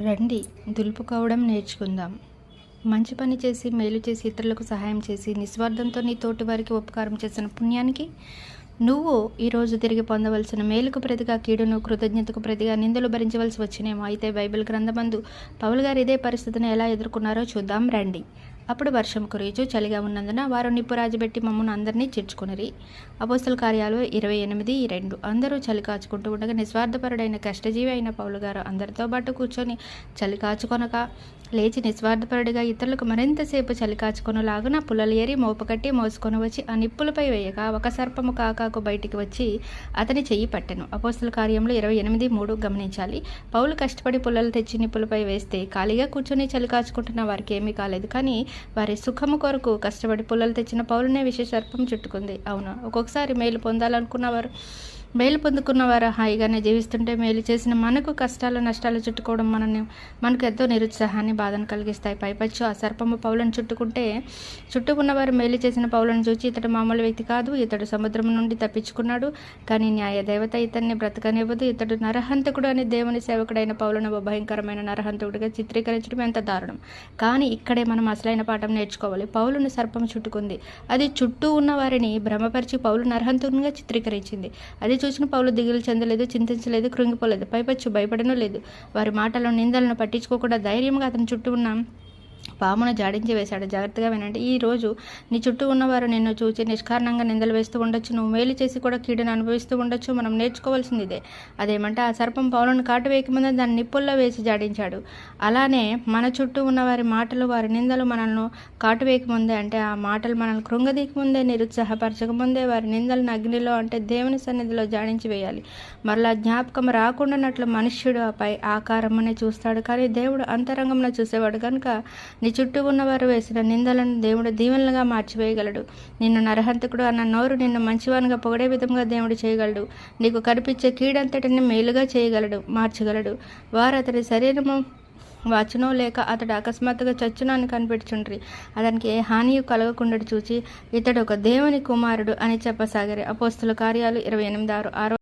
రండి దులుపుకోవడం నేర్చుకుందాం. మంచి పని చేసి మేలు చేసి ఇతరులకు సహాయం చేసి నిస్వార్థంతో నీ తోటి వారికి ఉపకారం చేసిన పుణ్యానికి నువ్వు ఈరోజు తిరిగి పొందవలసిన మేలుకు ప్రతిగా కీడును కృతజ్ఞతకు ప్రతిగా నిందలు భరించవలసి వచ్చినేమో. అయితే బైబిల్ గ్రంథమందు పౌలు గారు ఇదే పరిస్థితిని ఎలా ఎదుర్కొన్నారో చూద్దాం. రండి. అప్పుడు వర్షం కురియచు చలిగా ఉన్నందున వారు నిప్పు రాజబెట్టి మమ్మల్ని అందరినీ చేర్చుకునిరి అపోస్తల కార్యాలు ఇరవై ఎనిమిది రెండు. అందరూ చలి కాచుకుంటూ ఉండగా నిస్వార్థపరుడైన కష్టజీవి అయిన పౌలు గారు అందరితో పాటు కూర్చొని చలి కాచుకొనక లేచి నిస్వార్థపరుడిగా ఇతరులకు మరింతసేపు చలి కాచుకొనలాగున పుల్లలు ఏరి మోపకట్టి మోసుకొని వచ్చి ఆ నిప్పులపై వేయగా ఒక సర్పము కాకాకు బయటికి వచ్చి అతని చెయ్యి పట్టెను. అపోస్తల కార్యంలో ఇరవై ఎనిమిది మూడు గమనించాలి. పౌలు కష్టపడి పుల్లలు తెచ్చి నిప్పులపై వేస్తే ఖాళీగా కూర్చొని చలి కాచుకుంటున్న వారికి ఏమీ కాలేదు. కానీ వారి సుఖము కొరకు కష్టపడి పుల్లలు తెచ్చిన పౌలునే విష సర్పం చుట్టుకుంది. అవును ఒక్కొక్కసారి మేలు పొందాలనుకున్నవారు మేలు పొందుకున్నవారు హాయిగానే జీవిస్తుంటే మేలు చేసిన మనకు కష్టాలు నష్టాలు చుట్టుకోవడం మనని మనకు ఎంతో నిరుత్సాహాన్ని బాధను కలిగిస్తాయి. పైపచ్చు ఆ సర్పము పౌలను చుట్టుకుంటే చుట్టుకున్నవారు మేలు చేసిన పౌలను చూచి ఇతడు మామూలు వ్యక్తి కాదు ఇతడు సముద్రం నుండి తప్పించుకున్నాడు. కానీ న్యాయ దేవత ఇతన్ని బ్రతకనివ్వదు. ఇతడు నరహంతకుడు అని దేవుని సేవకుడైన పౌలను భయంకరమైన నరహంతకుడిగా చిత్రీకరించడం ఎంత దారుణం. కానీ ఇక్కడే మనం అసలైన పాఠం నేర్చుకోవాలి. పౌలును సర్పం చుట్టుకుంది. అది చుట్టూ ఉన్న వారిని భ్రమపరిచి పౌలు నరహంతకునిగా చిత్రీకరించింది. అది చూసిన పౌలు దిగులు చెందలేదు చింతించలేదు కృంగిపోలేదు. పైపచ్చు భయపడనూ లేదు. వారి మాటలను నిందలను పట్టించుకోకుండా ధైర్యంగా అతని చుట్టూ ఉన్న. పామును జాడించి వేశాడు. జాగ్రత్తగా వినండి. ఈ రోజు నీ చుట్టూ ఉన్నవారు నిన్ను చూచి నిష్కారణంగా నిందలు వేస్తూ ఉండొచ్చు. నువ్వు మేలు చేసి కూడా కీడును అనుభవిస్తూ ఉండొచ్చు. మనం నేర్చుకోవాల్సింది ఇదే అదేమంటే ఆ సర్పం పౌలను కాటు వేయకముందే దాన్ని నిప్పుల్లో వేసి జాడించాడు. అలానే మన చుట్టూ ఉన్న వారి మాటలు వారి నిందలు మనల్ని కాటు వేయకముందే అంటే ఆ మాటలు మనల్ని కృంగదీయకముందే నిరుత్సాహపరచకముందే వారి నిందలను అగ్నిలో అంటే దేవుని సన్నిధిలో జాడించి వేయాలి. మరలా జ్ఞాపకం రాకుండానట్లు మనుష్యుడు ఆపై ఆకారమనే చూస్తాడు. కానీ దేవుడు అంతరంగంలో చూసేవాడు. కనుక నీ చుట్టూ ఉన్నవారు వేసిన నిందలను దేవుడు దీవెనలుగా మార్చివేయగలడు. నిన్ను నరహంతకుడు అన్న నోరు నిన్ను మంచివానిగా పొగడే విధంగా దేవుడు చేయగలడు. నీకు కనిపించే కీడంతటిని మేలుగా చేయగలడు మార్చగలడు. వారు అతని శరీరము వాచునో లేక అతడు అకస్మాత్తుగా చచ్చునో కనిపెట్టుచుండ్రి అతనికి ఏ హాని కలగకుండా చూచి ఇతడు ఒక దేవుని కుమారుడు అని చెప్పసాగారు. అపోస్తుల కార్యాలు ఇరవై ఎనిమిది ఆరు ఆరో